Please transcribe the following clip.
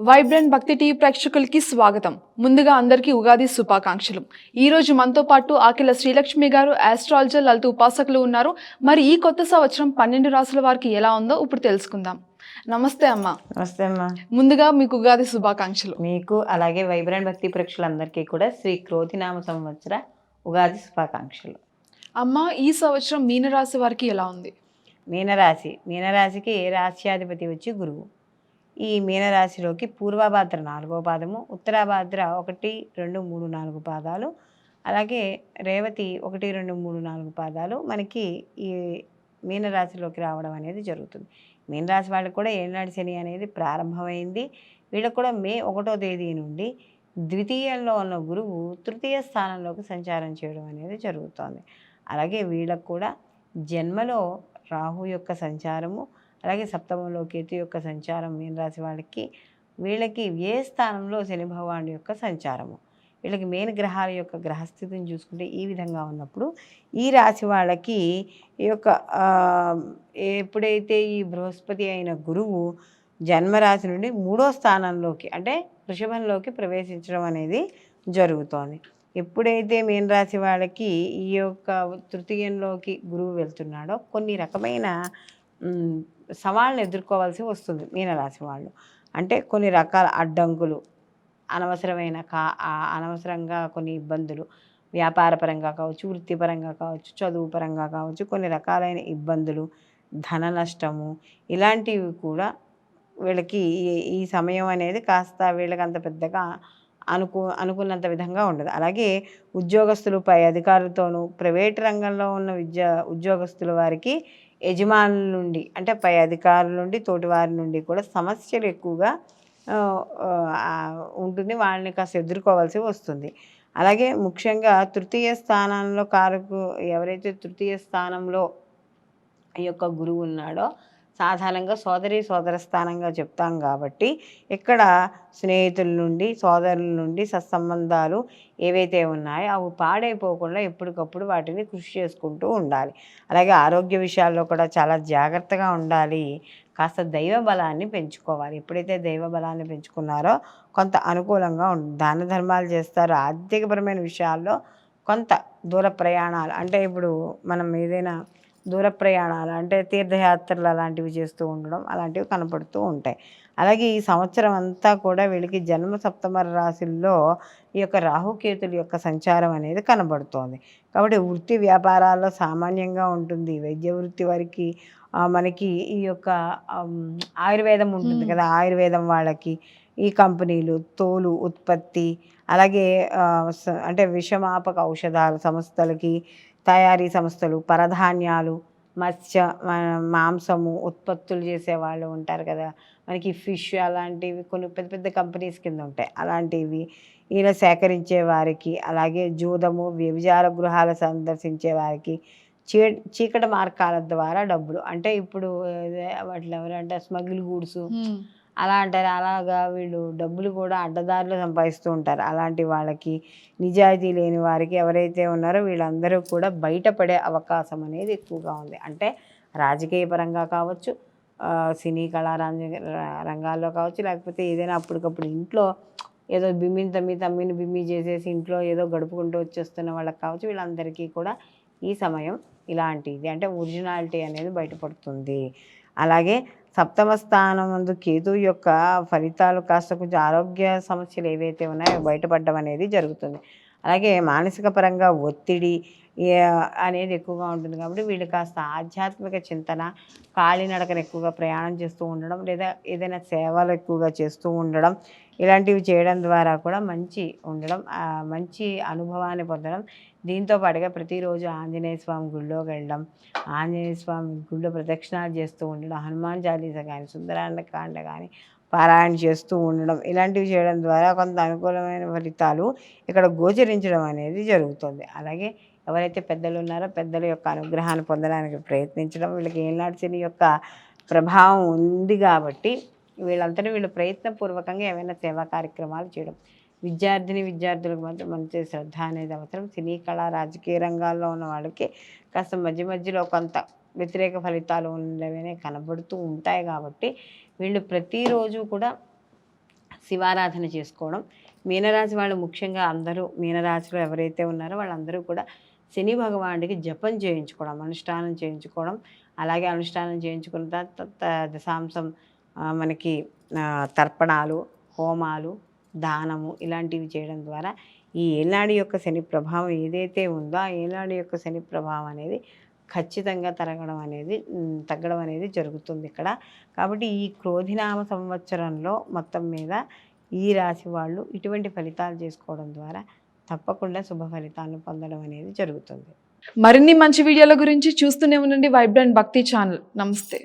Vibrant భక్తి TV ప్రేక్షకులకి స్వాగతం. ముందుగా అందరికీ ఉగాది శుభాకాంక్షలు. ఈ రోజు మనతో పాటు ఆకిల శ్రీలక్ష్మి గారు ఆస్ట్రాలజర్ లలిత ఉపాసకులు ఉన్నారు. మరి ఈ కొత్త సంవత్సరం పన్నెండు రాసుల వారికి ఎలా ఉందో ఇప్పుడు తెలుసుకుందాం. నమస్తే అమ్మ. నమస్తే అమ్మా. ముందుగా మీకు ఉగాది శుభాకాంక్షలు. మీకు అలాగే వైబ్రెంట్ భక్తి ప్రేక్షకులందరికీ కూడా శ్రీ క్రోధినామ సంవత్సర ఉగాది శుభాకాంక్షలు. అమ్మ ఈ సంవత్సరం మీనరాశి వారికి ఎలా ఉంది? మీనరాశి. మీనరాశికి ఏ రాశ్యాధిపతి వచ్చి గురువు? ఈ మీనరాశిలోకి పూర్వభాద్ర నాలుగో పాదము ఉత్తరాభాద్ర ఒకటి రెండు మూడు నాలుగు పాదాలు అలాగే రేవతి ఒకటి రెండు మూడు నాలుగు పాదాలు మనకి ఈ మీనరాశిలోకి రావడం అనేది జరుగుతుంది. మీనరాశి వాళ్ళకి కూడా ఏనాడు శని అనేది ప్రారంభమైంది. వీళ్ళకు కూడా మే ఒకటో తేదీ నుండి ద్వితీయంలో ఉన్న గురువు తృతీయ స్థానంలోకి సంచారం చేయడం అనేది జరుగుతోంది. అలాగే వీళ్ళకు కూడా జన్మలో రాహు యొక్క సంచారము అలాగే సప్తమంలో కేతు యొక్క సంచారం మీనరాశి వాళ్ళకి వీళ్ళకి ఏ స్థానంలో శని భగవానుడి యొక్క సంచారము? వీళ్ళకి మెయిన్ గ్రహాల యొక్క గ్రహస్థితిని చూసుకుంటే ఈ విధంగా ఉన్నప్పుడు ఈ రాశి వాళ్ళకి ఈ యొక్క ఎప్పుడైతే ఈ బృహస్పతి అయిన గురువు జన్మరాశి నుండి మూడో స్థానంలోకి అంటే వృషభంలోకి ప్రవేశించడం అనేది జరుగుతోంది. ఎప్పుడైతే మీన రాశి వాళ్ళకి ఈ యొక్క తృతీయంలోకి గురువు వెళ్తున్నాడో కొన్ని రకమైన సవాళ్ళను ఎదుర్కోవాల్సి వస్తుంది మీనరాశి వాళ్ళు. అంటే కొన్ని రకాల అడ్డంకులు అనవసరమైన కా అనవసరంగా కొన్ని ఇబ్బందులు వ్యాపారపరంగా కావచ్చు వృత్తిపరంగా కావచ్చు చదువు పరంగా కావచ్చు కొన్ని రకాలైన ఇబ్బందులు ధన నష్టము ఇలాంటివి కూడా వీళ్ళకి ఈ- ఈ సమయం అనేది కాస్త వీళ్ళకి అంత పెద్దగా అనుకు అనుకున్నంత విధంగా ఉండదు. అలాగే ఉద్యోగస్తులు పై అధికారులతోనూ ప్రైవేట్ రంగంలో ఉన్న విద్యా ఉద్యోగస్తుల వారికి యజమానుల నుండి అంటే పై అధికారుల నుండి తోటివారి నుండి కూడా సమస్యలు ఎక్కువగా ఉంటుంది. వాళ్ళని కాస్త ఎదుర్కోవాల్సి వస్తుంది. అలాగే ముఖ్యంగా తృతీయ స్థానంలో కారకు ఎవరైతే తృతీయ స్థానంలో ఈ యొక్క గురువు ఉన్నాడో సాధారణంగా సోదరి సోదర స్థానంగా చెప్తాం కాబట్టి ఇక్కడ స్నేహితుల నుండి సోదరుల నుండి సత్సంబంధాలు ఏవైతే ఉన్నాయో అవి పాడైపోకుండా ఎప్పటికప్పుడు వాటిని కృషి చేసుకుంటూ ఉండాలి. అలాగే ఆరోగ్య విషయాల్లో కూడా చాలా జాగ్రత్తగా ఉండాలి. కాస్త దైవ బలాన్ని పెంచుకోవాలి. ఎప్పుడైతే దైవ బలాన్ని పెంచుకున్నారో కొంత అనుకూలంగా దాన ధర్మాలు చేస్తారు. ఆర్థికపరమైన విషయాల్లో కొంత దూర ప్రయాణాలు అంటే ఇప్పుడు మనం ఏదైనా దూర ప్రయాణాలు అంటే తీర్థయాత్రలు అలాంటివి చేస్తూ ఉండడం అలాంటివి కనపడుతూ ఉంటాయి. అలాగే ఈ సంవత్సరం అంతా కూడా వీళ్ళకి జన్మ సప్తమ రాశుల్లో ఈ యొక్క రాహుకేతుల యొక్క సంచారం అనేది కనబడుతోంది. కాబట్టి వృత్తి వ్యాపారాల్లో సామాన్యంగా ఉంటుంది. వైద్య వృత్తి వారికి మనకి ఈ యొక్క ఆయుర్వేదం ఉంటుంది. కదా ఆయుర్వేదం వాళ్ళకి ఈ కంపెనీలు తోలు ఉత్పత్తి అలాగే అంటే విషమాపక ఔషధాల సంస్థలకి తయారీ సంస్థలు పరధాన్యాలు మత్స్య మాంసము ఉత్పత్తులు చేసే వాళ్ళు ఉంటారు కదా. మనకి ఫిష్ అలాంటివి కొన్ని పెద్ద పెద్ద కంపెనీస్ కింద ఉంటాయి. అలాంటివి ఇలా సేకరించే వారికి అలాగే జూదము వ్యభిచార గృహాలు సందర్శించే వారికి చీ చీకటి మార్గాల ద్వారా డబ్బులు. అంటే ఇప్పుడు వాటిలో ఎవరంటే స్మగిల్ గూడ్స్ అలా అంటారు. అలాగా వీళ్ళు డబ్బులు కూడా అడ్డదారులు సంపాదిస్తూ ఉంటారు. అలాంటి వాళ్ళకి నిజాయితీ లేని వారికి ఎవరైతే ఉన్నారో వీళ్ళందరూ కూడా బయటపడే అవకాశం అనేది ఎక్కువగా ఉంది. అంటే రాజకీయ పరంగా కావచ్చు సినీ కళా రంగాల్లో కావచ్చు లేకపోతే ఏదైనా అప్పటికప్పుడు ఇంట్లో ఏదో బిమ్మిని తమ్మి తమ్మిని బిమ్మి చేసేసి ఇంట్లో ఏదో గడుపుకుంటూ వచ్చేస్తున్న వాళ్ళకి కావచ్చు వీళ్ళందరికీ కూడా ఈ సమయం ఇలాంటిది. అంటే ఒరిజినాలిటీ అనేది బయటపడుతుంది. అలాగే సప్తమ స్థానం ముందు కేతు యొక్క ఫలితాలు కాస్త కొంచెం ఆరోగ్య సమస్యలు ఏవైతే ఉన్నాయో బయటపడడం అనేది జరుగుతుంది. అలాగే మానసిక పరంగా ఒత్తిడి అనేది ఎక్కువగా ఉంటుంది కాబట్టి వీళ్ళు కాస్త ఆధ్యాత్మిక చింతన కాలినడకన ఎక్కువగా ప్రయాణం చేస్తూ ఉండడం లేదా ఏదైనా సేవలు ఎక్కువగా చేస్తూ ఉండడం ఇలాంటివి చేయడం ద్వారా కూడా మంచి ఉండడం మంచి అనుభవాన్ని పొందడం. దీంతో పాటుగా ప్రతిరోజు ఆంజనేయ స్వామి గుళ్ళోకి వెళ్ళడం ఆంజనేయ స్వామి గుళ్ళో ప్రదక్షిణాలు చేస్తూ ఉండడం హనుమాన్ చాలీస కానీ సుందరాండ కాండ కానీ పారాయణ చేస్తూ ఉండడం ఇలాంటివి చేయడం ద్వారా కొంత అనుకూలమైన ఫలితాలు ఇక్కడ గోచరించడం అనేది జరుగుతుంది. అలాగే ఎవరైతే పెద్దలు ఉన్నారో పెద్దల యొక్క అనుగ్రహాన్ని పొందడానికి ప్రయత్నించడం వీళ్ళకి ఏనాడు శని యొక్క ప్రభావం ఉంది కాబట్టి వీళ్ళంతటి వీళ్ళు ప్రయత్నపూర్వకంగా ఏమైనా సేవా కార్యక్రమాలు చేయడం. విద్యార్థిని విద్యార్థులకు మాత్రం మంచి శ్రద్ధ అనేది అవసరం. సినీ కళా రాజకీయ రంగాల్లో ఉన్న వాళ్ళకి కాస్త మధ్య మధ్యలో కొంత వ్యతిరేక ఫలితాలు ఉండేవనే కనబడుతూ ఉంటాయి కాబట్టి వీళ్ళు ప్రతిరోజు కూడా శివారాధన చేసుకోవడం. మీనరాశి వాళ్ళు ముఖ్యంగా అందరూ మీనరాశిలో ఎవరైతే ఉన్నారో వాళ్ళందరూ కూడా శని భగవానుడికి జపం చేయించుకోవడం అనుష్ఠానం చేయించుకోవడం. అలాగే అనుష్ఠానం చేయించుకున్న తర్వాత దశాంశం మనకి తర్పణాలు హోమాలు దానము ఇలాంటివి చేయడం ద్వారా ఈ ఏనాడి యొక్క శని ప్రభావం ఏదైతే ఉందో ఆ ఏనాడి యొక్క శని ప్రభావం అనేది ఖచ్చితంగా తరగడం అనేది తగ్గడం అనేది జరుగుతుంది ఇక్కడ. కాబట్టి ఈ క్రోధినామ సంవత్సరంలో మొత్తం మీద ఈ రాశి వాళ్ళు ఇటువంటి ఫలితాలు చేసుకోవడం ద్వారా తప్పకుండా శుభ ఫలితాలను పొందడం అనేది జరుగుతుంది. మరిన్ని మంచి వీడియోల గురించి చూస్తూనే ఉండండి వైబ్రెంట్ భక్తి ఛానల్. నమస్తే.